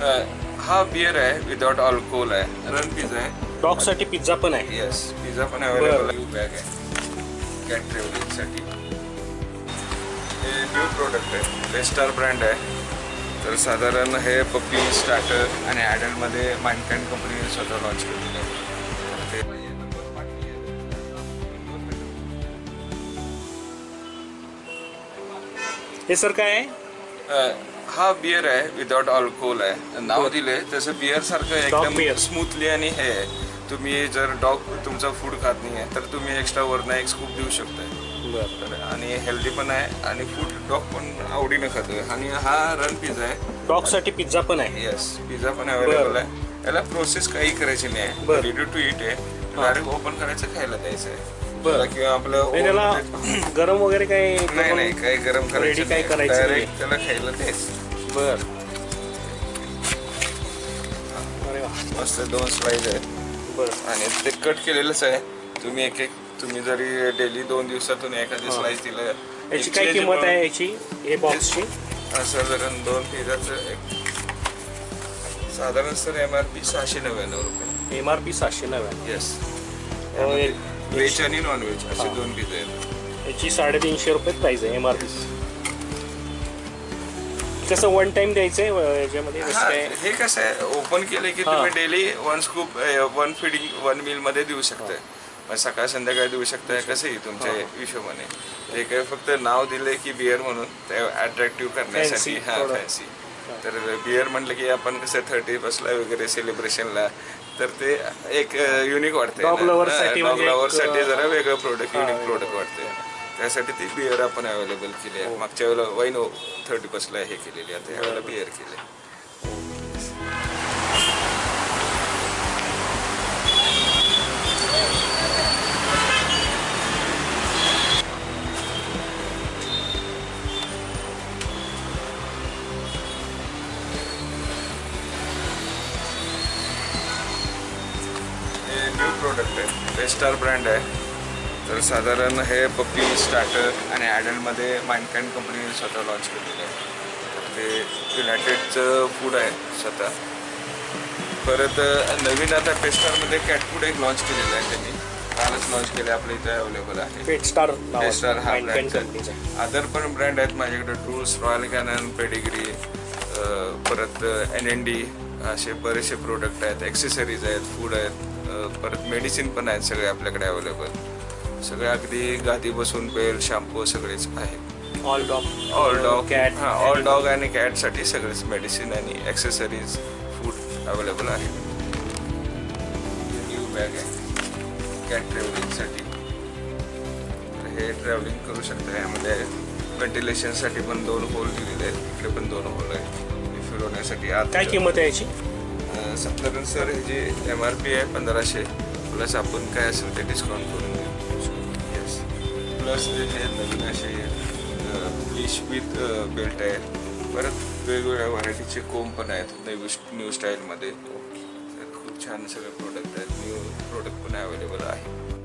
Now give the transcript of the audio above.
हा बिअर आहे without alcohol आहे. रन पिझ्झा आहे. डॉगसाठी पिझ्झा पण आहे. येस पिझ्झा पण अवेलेबल आहे. बॅग आहे. कॅट ट्रॅव्हलिंगसाठी हे न्यू प्रोडक्ट आहे. बेस्टार ब्रँड आहे. तर साधारण हे पप्पी स्टार्टर आणि ॲडल्टमध्ये माइंडकॅन कंपनीने स्वतः लॉन्च केलेलं आहे. हे सर काय आहे? हा बिअर आहे विदाउट अल्कोहोल आहे. नाव दिले तसं बिअर सारखं. एकदम स्मूथली आणि हे आहे. तुम्ही जर डॉग तुमचा फूड खात नाही आहे तर तुम्ही एक्स्ट्रा वरनं एक स्कूप देऊ शकताय. तर आणि हेल्दी पण आहे आणि फूड डॉग पण आवडीनं खातोय आणि हा रन पिझ्झा आहे. डॉगसाठी पिझ्झा पण आहे. येस पिझ्झा पण अवेलेबल आहे. याला प्रोसेस काही करायची नाही आहे. रेडी टू इट आहे. डायरेक्ट ओपन करायचं खायला द्यायचं बरं. किंवा आपलं त्याला गरम वगैरे काही नाही नाही काही गरम करायचं काही करायचं डायरेक्ट त्याला खायला द्यायचं. बर. मस्त दोन स्लाइड आहेत. बर. आणि ते कट केलेलंच आहे. तुम्ही एक एक तुम्ही जरी डेली दोन दिवसातून एखादी स्लाइस दिलं याची काय किंमत आहे याची? हे बॉक्सची साधारण दोन पिझ्झाचं एक साधारण सर एम आर पी सहाशे नव्याण्णव रुपये. एम आर पी सातशे नव्याण्णव. येस व्हेज आणि नॉन व्हेज असे दोन पिझ्झा आहेत. याची साडेतीनशे रुपये प्राइस आहे एम आर पी कसं वन टाइम द्यायचं आहे याच्यामध्ये कसं हा, काय? हे कसं आहे ओपन केले की. तुम्ही daily one scoop one feeding one meal मध्ये देऊ शकताय. मग सकाळ संध्याकाळ देऊ शकताय कसंही तुमच्या हिशोबाने. हे काय फक्त नाव दिले की बिअर म्हणून ते अट्रॅक्टिव्ह करण्यासाठी. Fancy हा थोडं. फॅन्सी तर बिअर म्हटलं की आपण कसं थर्टी बसला वगैरे सेलिब्रेशनला तर ते एक युनिक वाटते Dog साठी म्हणजे एक, साठी जरा वेगळं प्रोडक्ट हा, युनिक प्रोडक्ट वाटते त्यासाठी ती बिअर आपण अवेलेबल केली आहे. मागच्या वेळेला वाईन थर्टी बसला हे केलेली आता यावेळेला बिअर केली प्रोडक्ट आहे. बेस्टार ब्रँड आहे. तर साधारण हे पप्पी स्टार्टर आणि ॲडल्टमध्ये माइंडकॅन कंपनीने स्वतः लॉन्च केलेलं आहे. तर ते युनायटेडचं फूड आहे स्वतः. परत नवीन आता पेस्टारमध्ये कॅट फूड एक लॉन्च केलेलं आहे त्यांनी. कालच लॉन्च केलं आपल्या इथे अवेलेबल आहे. पेट स्टार पेस्टार हा ब्रँड अदर पण ब्रँड आहेत माझ्याकडे. टूल्स रॉयल कॅनन पेडिग्री परत एन एन डी असे बरेचसे प्रोडक्ट आहेत. ॲक्सेसरीज आहेत फूड आहेत. परत मेडिसिन पण आहेत सगळे आपल्याकडे अवेलेबल सगळे अगदी गादी बसून बेल शॅम्पू सगळेच आहे all dog all dog cat हां ऑल डॉग आणि कॅटसाठी सगळेच मेडिसिन आणि ॲक्सेसरीज फूड अवेलेबल आहे. न्यू बॅग आहे. कॅट ट्रॅव्हलिंगसाठी हे ट्रॅव्हलिंग करू शकता. यामध्ये व्हेंटिलेशनसाठी पण दोन होल दिलेले आहेत. इकडे पण दोन होल आहेत. फिरवण्यासाठी आत काय किंमत आहे याची? सत्तर सर ह्याची एम आर पी आहे पंधराशे प्लस आपण काय असेल ते डिस्काउंट करून देऊ. येस प्लस हे नवीन असे फिश विथ बेल्ट आहे परत वेगवेगळ्या व्हरायटीचे कोंब पण आहेत न्यू न्यू स्टाईलमध्ये खूप छान सगळे प्रोडक्ट आहेत. न्यू प्रोडक्ट पण अवेलेबल आहे.